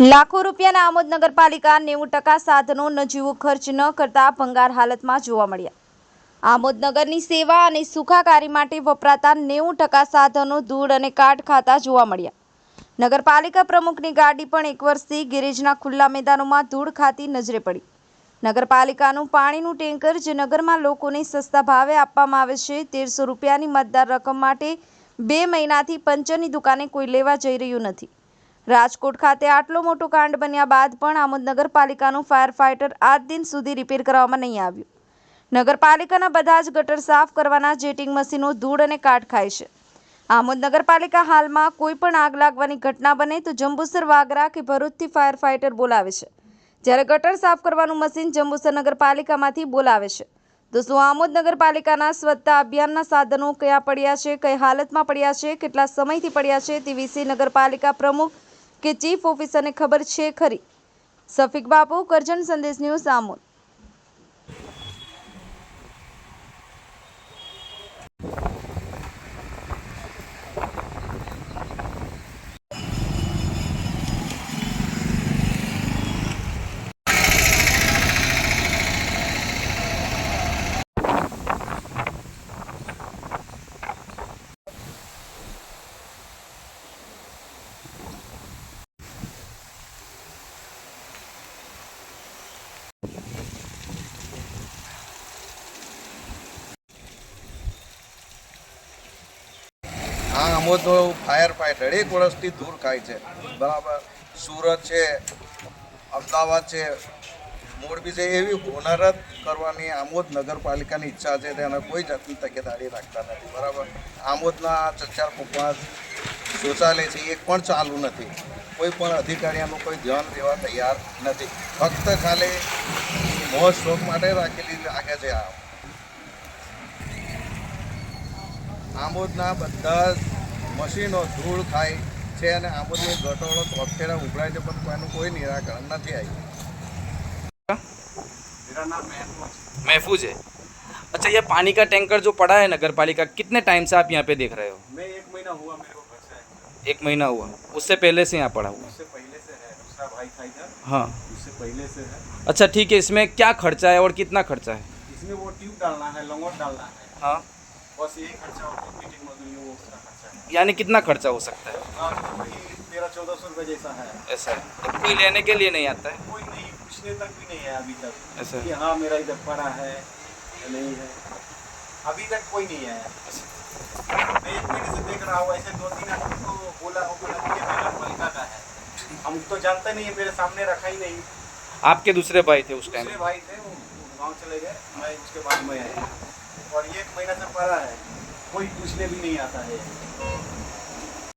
લાખો રૂપિયાના આમોદ નગરપાલિકા નેવું ટકા સાધનો નજીવો ખર્ચ ન કરતા ભંગાર હાલતમાં જોવા મળ્યા. આમોદ નગરની સેવા અને સુખાકારી માટે વપરાતા નેવું ટકા સાધનો ધૂળ અને કાટ ખાતા જોવા મળ્યા. નગરપાલિકા પ્રમુખની ગાડી પણ એક વર્ષથી ગેરેજના ખુલ્લા મેદાનોમાં ધૂળ ખાતી નજરે પડી. નગરપાલિકાનું પાણીનું ટેન્કર જે નગરમાં લોકોને સસ્તા ભાવે આપવામાં આવે છે, તેરસો રૂપિયાની મતદાર રકમ માટે બે મહિનાથી પંચરની દુકાને કોઈ લેવા જઈ રહ્યું નથી. રાજકોટ ખાતે આટલો મોટો કાંડ બન્યા બાદ પણ આમોદ નગરપાલિકાનું ફાયર ફાઇટર આજ દિન સુધી રિપેર કરવામાં નહીં આવ્યું. નગરપાલિકાના બધા જ ગટર સાફ કરવાના જેટિંગ મશીનો ધૂળ અને કાટ ખાય છે. આમોદ નગરપાલિકા હાલમાં કોઈ પણ આગ લાગવાની ઘટના બને તો જંબુસર વાગરા કે ભરૂચથી ફાયર ફાઇટર બોલાવે છે. જ્યારે ગટર સાફ કરવાનું મશીન જંબુસર નગરપાલિકામાંથી બોલાવે છે. તો શું આમોદ નગરપાલિકાના સ્વચ્છતા અભિયાનના સાધનો કયા પડ્યા છે, કઈ હાલતમાં પડ્યા છે, કેટલા સમયથી પડ્યા છે તે વિશે નગરપાલિકા પ્રમુખ કે ચીફ ઓફિસરને ખબર છે ખરી. સફિક બાપુ કરજણ સંદેશ ન્યૂઝ આમોદ. આ આમોદનો ફાયર ફાઇટર એક વર્ષથી દૂર ખાય છે. બરાબર? સુરત છે, અમદાવાદ છે, મોરબી છે, એવી હોનારત કરવાની આમોદ નગરપાલિકાની ઈચ્છા છે, તેને કોઈ જાતની તકેદારી રાખતા નથી. બરાબર? આમોદના ચચાર પપ્પા શૌચાલય છે એક પણ ચાલુ નથી. કોઈ પણ અધિકારી આનું કોઈ ધ્યાન દેવા તૈયાર નથી. ફક્ત ખાલી મોજ શોખ માટે રાખેલી લાગે છે આ. આમોદના બધા જ મશીનો ધૂળ ખાય છે અને આમોદની ગટોળો ચોકઠેરા ઉભરાય છે પણ એનું કોઈ નિરાકરણ નથી આવ્યું मेरा नाम महबूब है। महफूज है अच्छा ये पानी का टैंकर जो पड़ा है नगर पालिका कितने टाइम से आप यहाँ पे देख रहे हो मैं एक महीना हुआ मेरे को घर से आए। एक महीना हुआ उससे पहले से यहाँ पड़ा हुआ उससे पहले से है दूसरा भाई था इधर हाँ उससे पहले से है अच्छा ठीक है इसमें क्या खर्चा है और कितना खर्चा है इसमें वो ट्यूब डालना है लंगोट डालना है हाँ बस यही खर्चा और जो फिटिंग मजदूरी वो उसका खर्चा है। यानी कितना खर्चा हो सकता है? हाँ तेरह चौदह सौ रुपये जैसा है। ऐसा है। तो कोई लेने के लिए नहीं आता है? कोई नहीं पूछने तक भी नहीं है अभी तक। ऐसा कि हाँ मेरा इधर पड़ा है या नहीं है। अभी तक कोई नहीं आया मैं एक महीने से देख रहा हूँ ऐसे दो तीन आदमी को बोला हो बोला कि नगर पालिका का है। हम तो जानते नहीं है मेरे सामने रखा ही नहीं। आपके दूसरे भाई थे उस टाइम दूसरे भाई थे वो गाँव चले गए। मैं उसके बाद में आया। और ये एक महीना से पड़ा है कोई पूछने भी नहीं आता है